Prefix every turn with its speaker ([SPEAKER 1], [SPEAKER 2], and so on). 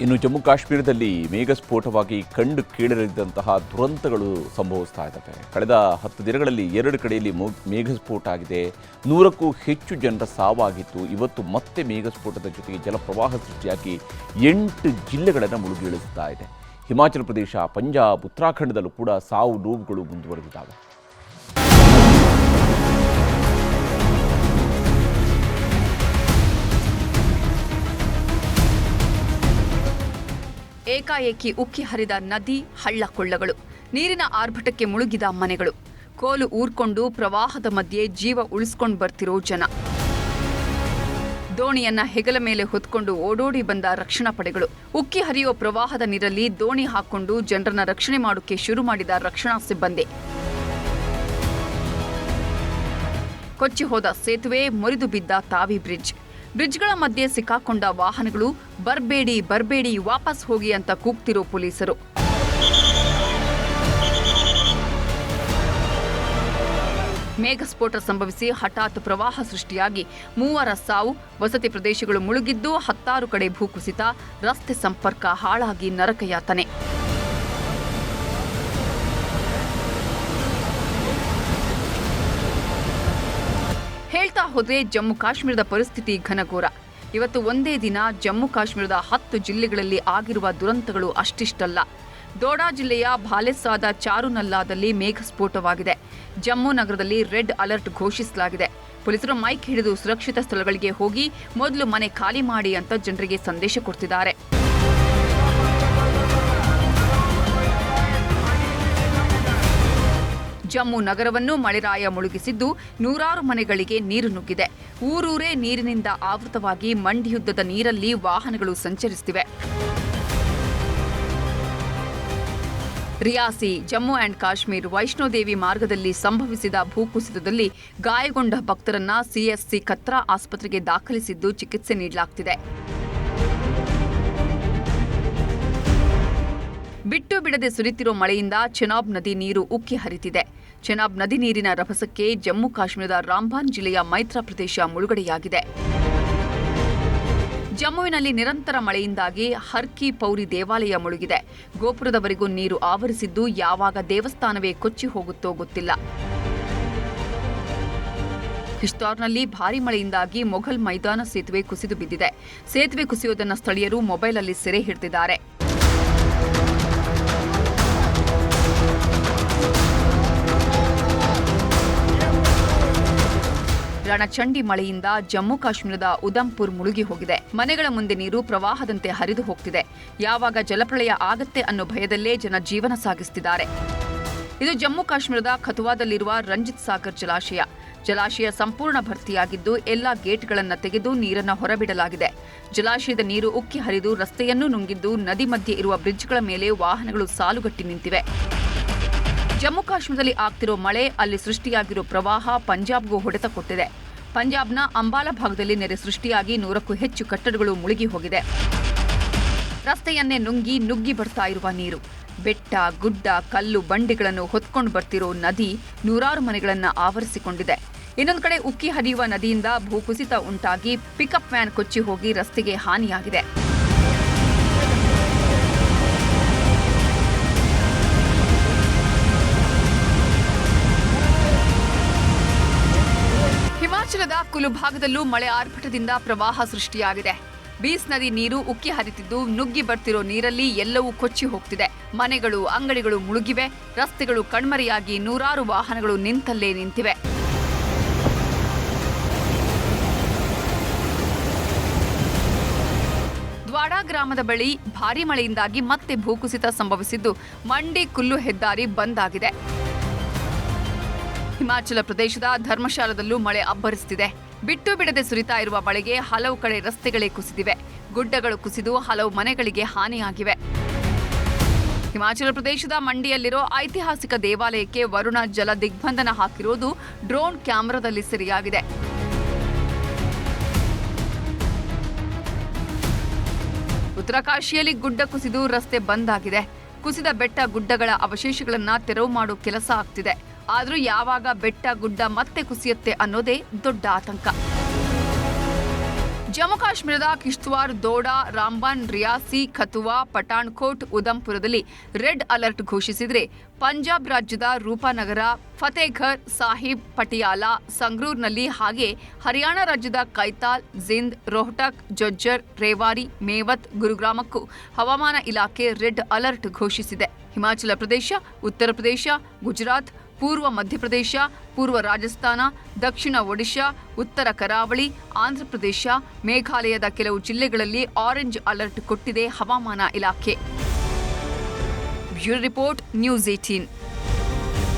[SPEAKER 1] ಇನ್ನು ಜಮ್ಮು ಕಾಶ್ಮೀರದಲ್ಲಿ ಮೇಘಸ್ಫೋಟವಾಗಿ ಕಂಡು ಕೇಳರಿದಂತಹ ದುರಂತಗಳು ಸಂಭವಿಸ್ತಾ ಇದ್ದಾವೆ. ಕಳೆದ ಹತ್ತು ದಿನಗಳಲ್ಲಿ ಎರಡು ಕಡೆಯಲ್ಲಿ ಮೇಘಸ್ಫೋಟ ಆಗಿದೆ. ನೂರಕ್ಕೂ ಹೆಚ್ಚು ಜನರ ಸಾವಾಗಿತ್ತು. ಇವತ್ತು ಮತ್ತೆ ಮೇಘಸ್ಫೋಟದ ಜೊತೆಗೆ ಜಲಪ್ರವಾಹ ಸೃಷ್ಟಿಯಾಗಿ ಎಂಟು ಜಿಲ್ಲೆಗಳನ್ನು ಮುಳುಗಿಳಿಸುತ್ತಾ ಇದೆ. ಹಿಮಾಚಲ ಪ್ರದೇಶ, ಪಂಜಾಬ್, ಉತ್ತರಾಖಂಡದಲ್ಲೂ ಕೂಡ ಸಾವು ನೋವುಗಳು ಮುಂದುವರೆದಿದ್ದಾವೆ.
[SPEAKER 2] ಏಕಾಏಕಿ ಉಕ್ಕಿ ಹರಿದ ನದಿ ಹಳ್ಳ ಕೊಳ್ಳಗಳು ನೀರಿನ ಆರ್ಭಟಕ್ಕೆ ಮುಳುಗಿದ ಮನೆಗಳು. ಕೋಲು ಊರ್ಕೊಂಡು ಪ್ರವಾಹದ ಮಧ್ಯೆ ಜೀವ ಉಳಿಸ್ಕೊಂಡು ಬರ್ತಿರೋ ಜನ. ದೋಣಿಯನ್ನ ಹೆಗಲ ಮೇಲೆ ಹೊತ್ಕೊಂಡು ಓಡೋಡಿ ಬಂದ ರಕ್ಷಣಾ ಪಡೆಗಳು. ಉಕ್ಕಿ ಹರಿಯುವ ಪ್ರವಾಹದ ನೀರಲ್ಲಿ ದೋಣಿ ಹಾಕೊಂಡು ಜನರನ್ನ ರಕ್ಷಣೆ ಮಾಡೋಕೆ ಶುರು ಮಾಡಿದ ರಕ್ಷಣಾ ಸಿಬ್ಬಂದಿ. ಕೊಚ್ಚಿ ಹೋದ ಸೇತುವೆ ಮುರಿದು ಬಿದ್ದ ತಾವಿ ಬ್ರಿಡ್ಜ್. ಬ್ರಿಡ್ಜ್ಗಳ ಮಧ್ಯೆ ಸಿಕ್ಕಾಕೊಂಡ ವಾಹನಗಳು ಬರ್ಬೇಡಿ ಬರ್ಬೇಡಿ, ವಾಪಸ್ ಹೋಗಿ ಅಂತ ಕೂಗ್ತಿರೋ ಪೊಲೀಸರು. ಮೇಘಸ್ಫೋಟ ಸಂಭವಿಸಿ ಹಠಾತ್ ಪ್ರವಾಹ ಸೃಷ್ಟಿಯಾಗಿ ಮೂವರ ಸಾವು, ವಸತಿ ಪ್ರದೇಶಗಳು ಮುಳುಗಿದ್ದು ಹತ್ತಾರು ಕಡೆ ಭೂಕುಸಿತ, ರಸ್ತೆ ಸಂಪರ್ಕ ಹಾಳಾಗಿ ನರಕಯಾತನೆ. ಹೇಳ್ತಾ ಹೋದ್ರೆ ಜಮ್ಮು ಕಾಶ್ಮೀರದ ಪರಿಸ್ಥಿತಿ ಘನಘೋರ. ಇವತ್ತು ಒಂದೇ ದಿನ ಜಮ್ಮು ಕಾಶ್ಮೀರದ ಹತ್ತು ಜಿಲ್ಲೆಗಳಲ್ಲಿ ಆಗಿರುವ ದುರಂತಗಳು ಅಷ್ಟಿಷ್ಟಲ್ಲ. ದೋಡಾ ಜಿಲ್ಲೆಯ ಭಾಲೆಸಾದ ಚಾರುನಲ್ಲಾದಲ್ಲಿ ಮೇಘ ಸ್ಫೋಟವಾಗಿದೆ ಜಮ್ಮು ನಗರದಲ್ಲಿ ರೆಡ್ ಅಲರ್ಟ್ ಘೋಷಿಸಲಾಗಿದೆ. ಪೊಲೀಸರು ಮೈಕ್ ಹಿಡಿದು ಸುರಕ್ಷಿತ ಸ್ಥಳಗಳಿಗೆ ಹೋಗಿ ಮೊದಲು ಮನೆ ಖಾಲಿ ಮಾಡಿ ಅಂತ ಜನರಿಗೆ ಸಂದೇಶ ಕೊಡ್ತಿದ್ದಾರೆ. ಜಮ್ಮು ನಗರವನ್ನು ಮಳೆರಾಯ ಮುಳುಗಿಸಿದ್ದು ನೂರಾರು ಮನೆಗಳಿಗೆ ನೀರು ನುಗ್ಗಿದೆ. ಊರೂರೇ ನೀರಿನಿಂದ ಆವೃತವಾಗಿ ಮಂಡಿಯುದ್ದದ ನೀರಲ್ಲಿ ವಾಹನಗಳು ಸಂಚರಿಸುತ್ತಿವೆ. ರಿಯಾಸಿ, ಜಮ್ಮು ಅಂಡ್ ಕಾಶ್ಮೀರ್ ವೈಷ್ಣೋದೇವಿ ಮಾರ್ಗದಲ್ಲಿ ಸಂಭವಿಸಿದ ಭೂಕುಸಿತದಲ್ಲಿ ಗಾಯಗೊಂಡ ಭಕ್ತರನ್ನ ಸಿಎಸ್ಸಿ ಕತ್ರಾ ಆಸ್ಪತ್ರೆಗೆ ದಾಖಲಿಸಿದ್ದು ಚಿಕಿತ್ಸೆ ನೀಡಲಾಗ್ತಿದೆ. ಬಿಟ್ಟು ಬಿಡದೆ ಸುರಿತಿರೋ ಮಳೆಯಿಂದ ಚೆನಾಬ್ ನದಿ ನೀರು ಉಕ್ಕಿ ಹರಿತಿದೆ. ಚೆನಾಬ್ ನದಿ ನೀರಿನ ರಭಸಕ್ಕೆ ಜಮ್ಮು ಕಾಶ್ಮೀರದ ರಾಂಬಾನ್ ಜಿಲ್ಲೆಯ ಮೈತ್ರಾ ಪ್ರದೇಶ ಮುಳುಗಡೆಯಾಗಿದೆ. ಜಮ್ಮುವಿನಲ್ಲಿ ನಿರಂತರ ಮಳೆಯಿಂದಾಗಿ ಹರ್ಕಿ ಪೌರಿ ದೇವಾಲಯ ಮುಳುಗಿದೆ. ಗೋಪುರದವರೆಗೂ ನೀರು ಆವರಿಸಿದ್ದು ಯಾವಾಗ ದೇವಸ್ಥಾನವೇ ಕೊಚ್ಚಿ ಹೋಗುತ್ತೋ ಗೊತ್ತಿಲ್ಲ. ಕಿಶ್ತಾರ್ನಲ್ಲಿ ಭಾರಿ ಮಳೆಯಿಂದಾಗಿ ಮೊಘಲ್ ಮೈದಾನ ಸೇತುವೆ ಕುಸಿದು ಬಿದ್ದಿದೆ. ಸೇತುವೆ ಕುಸಿಯೋದನ್ನ ಸ್ಥಳೀಯರು ಮೊಬೈಲಲ್ಲಿ ಸೆರೆ ಹಿಡಿದಿದ್ದಾರೆ. ರಣಚಂಡಿ ಮಳೆಯಿಂದ ಜಮ್ಮು ಕಾಶ್ಮೀರದ ಉದಂಪುರ್ ಮುಳುಗಿ ಹೋಗಿದೆ. ಮನೆಗಳ ಮುಂದೆ ನೀರು ಪ್ರವಾಹದಂತೆ ಹರಿದು ಹೋಗ್ತಿದೆ. ಯಾವಾಗ ಜಲಪ್ರಳಯ ಆಗತ್ತೆ ಅನ್ನೋ ಭಯದಲ್ಲೇ ಜನ ಜೀವನ ಸಾಗಿಸುತ್ತಿದ್ದಾರೆ ಇದು ಜಮ್ಮು ಕಾಶ್ಮೀರದ ಖತುವಾದಲ್ಲಿರುವ ರಂಜಿತ್ ಸಾಗರ್ ಜಲಾಶಯ. ಜಲಾಶಯ ಸಂಪೂರ್ಣ ಭರ್ತಿಯಾಗಿದ್ದು ಎಲ್ಲಾ ಗೇಟ್ಗಳನ್ನು ತೆಗೆದು ನೀರನ್ನು ಹೊರಬಿಡಲಾಗಿದೆ. ಜಲಾಶಯದ ನೀರು ಉಕ್ಕಿ ಹರಿದು ರಸ್ತೆಯನ್ನೂ ನುಂಗಿದ್ದು ನದಿ ಮಧ್ಯೆ ಇರುವ ಬ್ರಿಡ್ಜ್ಗಳ ಮೇಲೆ ವಾಹನಗಳು ಸಾಲುಗಟ್ಟಿ ನಿಂತಿವೆ. ಜಮ್ಮು ಕಾಶ್ಮೀರದಲ್ಲಿ ಆಗ್ತಿರೋ ಮಳೆ, ಅಲ್ಲಿ ಸೃಷ್ಟಿಯಾಗಿರೋ ಪ್ರವಾಹ ಪಂಜಾಬ್ಗೂ ಹೊಡೆತ ಕೊಟ್ಟಿದೆ. ಪಂಜಾಬ್ನ ಅಂಬಾಲ ಭಾಗದಲ್ಲಿ ನೆರೆ ಸೃಷ್ಟಿಯಾಗಿ ನೂರಕ್ಕೂ ಹೆಚ್ಚು ಕಟ್ಟಡಗಳು ಮುಳುಗಿ ಹೋಗಿದೆ. ರಸ್ತೆಯನ್ನೇ ನುಂಗಿ ನುಗ್ಗಿ ಬರ್ತಾ ಇರುವ ನೀರು. ಬೆಟ್ಟ, ಗುಡ್ಡ, ಕಲ್ಲು, ಬಂಡೆಗಳನ್ನು ಹೊತ್ಕೊಂಡು ಬರ್ತಿರೋ ನದಿ ನೂರಾರು ಮನೆಗಳನ್ನು ಆವರಿಸಿಕೊಂಡಿದೆ. ಇನ್ನೊಂದು ಕಡೆ ಉಕ್ಕಿ ಹರಿಯುವ ನದಿಯಿಂದ ಭೂಕುಸಿತ ಉಂಟಾಗಿ ಪಿಕಪ್ ವ್ಯಾನ್ ಕೊಚ್ಚಿ ಹೋಗಿ ರಸ್ತೆಗೆ ಹಾನಿಯಾಗಿದೆ. ಕುಲು ಭಾಗದಲ್ಲೂ ಮಳೆ ಆರ್ಭಟದಿಂದ ಪ್ರವಾಹ ಸೃಷ್ಟಿಯಾಗಿದೆ. ಬೀಸ್ ನದಿ ನೀರು ಉಕ್ಕಿ ಹರಿತಿದ್ದು, ನುಗ್ಗಿ ಬರ್ತಿರೋ ನೀರಲ್ಲಿ ಎಲ್ಲವೂ ಕೊಚ್ಚಿ ಹೋಗ್ತಿದೆ. ಮನೆಗಳು, ಅಂಗಡಿಗಳು ಮುಳುಗಿವೆ. ರಸ್ತೆಗಳು ಕಣ್ಮರೆಯಾಗಿ ನೂರಾರು ವಾಹನಗಳು ನಿಂತಲ್ಲೇ ನಿಂತಿವೆ. ವಾಡಾ ಗ್ರಾಮದ ಬಳಿ ಭಾರೀ ಮಳೆಯಿಂದಾಗಿ ಮತ್ತೆ ಭೂಕುಸಿತ ಸಂಭವಿಸಿದ್ದು, ಮಂಡಿ ಕುಲ್ಲು ಹೆದ್ದಾರಿ ಬಂದ್ ಆಗಿದೆ. ಹಿಮಾಚಲ ಪ್ರದೇಶದ ಧರ್ಮಶಾಲದಲ್ಲೂ ಮಳೆ ಅಬ್ಬರಿಸುತ್ತಿದೆ. ಬಿಟ್ಟು ಬಿಡದೆ ಸುರಿತಾ ಇರುವ ಮಳೆಗೆ ಹಲವು ಕಡೆ ರಸ್ತೆಗಳೇ ಕುಸಿದಿವೆ. ಗುಡ್ಡಗಳು ಕುಸಿದು ಹಲವು ಮನೆಗಳಿಗೆ ಹಾನಿಯಾಗಿವೆ. ಹಿಮಾಚಲ ಪ್ರದೇಶದ ಮಂಡಿಯಲ್ಲಿರೋ ಐತಿಹಾಸಿಕ ದೇವಾಲಯಕ್ಕೆ ವರುಣ ಜಲ ದಿಗ್ಬಂಧನ ಹಾಕಿರೋದು ಡ್ರೋನ್ ಕ್ಯಾಮೆರಾದಲ್ಲಿ ಸೆರೆಯಾಗಿದೆ. ಉತ್ತರಕಾಶಿಯಲ್ಲಿ ಗುಡ್ಡ ಕುಸಿದು ರಸ್ತೆ ಬಂದ್ ಆಗಿದೆ. ಕುಸಿದ ಬೆಟ್ಟ ಗುಡ್ಡಗಳ ಅವಶೇಷಗಳನ್ನು ತೆರವು ಮಾಡೋ ಕೆಲಸ ಆಗ್ತಿದೆ. ಆದ್ರೂ ಯಾವಾಗ ಬೆಟ್ಟ ಗುಡ್ಡ ಮತ್ತೆ ಕುಸಿಯುತ್ತೆ ಅನ್ನೋದೇ ದೊಡ್ಡ ಆತಂಕ. ಜಮ್ಮು ಕಾಶ್ಮೀರದ ಕಿಶ್ತ್ವಾರ್, ದೋಡಾ ರಾಂಬನ್ ರಿಯಾಸಿ ಖತುವಾ ಪಠಾಣ್ಕೋಟ್ ಉದಂಪುರದಲ್ಲಿ ರೆಡ್ ಅಲರ್ಟ್ ಘೋಷಿಸಿದರೆ ಪಂಜಾಬ್ ರಾಜ್ಯದ ರೂಪನಗರ, ಫತೇಘರ್, ಸಾಹಿಬ್, ಪಟಿಯಾಲ, ಸಂಗ್ರೂರ್ನಲ್ಲಿ ಹಾಗೆ ಹರಿಯಾಣ ರಾಜ್ಯದ ಕೈತಾಲ್, ಜಿಂದ್, ರೋಹ್ಟಕ್, ಜೊಜ್ಜರ್, ರೇವಾರಿ, ಮೇವತ್ ಗುರುಗ್ರಾಮಕ್ಕೂ ಹವಾಮಾನ ಇಲಾಖೆ ರೆಡ್ ಅಲರ್ಟ್ ಘೋಷಿಸಿದೆ. ಹಿಮಾಚಲ ಪ್ರದೇಶ, ಉತ್ತರ ಪ್ರದೇಶ, ಗುಜರಾತ್ ಪೂರ್ವ ಮಧ್ಯಪ್ರದೇಶ, ಪೂರ್ವ ರಾಜಸ್ಥಾನ, ದಕ್ಷಿಣ ಒಡಿಶಾ, ಉತ್ತರ ಕರಾವಳಿ ಆಂಧ್ರಪ್ರದೇಶ ಮೇಘಾಲಯದ ಕೆಲವು ಜಿಲ್ಲೆಗಳಲ್ಲಿ ಆರೆಂಜ್ ಅಲರ್ಟ್ ಕೊಟ್ಟಿದೆ ಹವಾಮಾನ ಇಲಾಖೆ. Bureau report, news eighteen.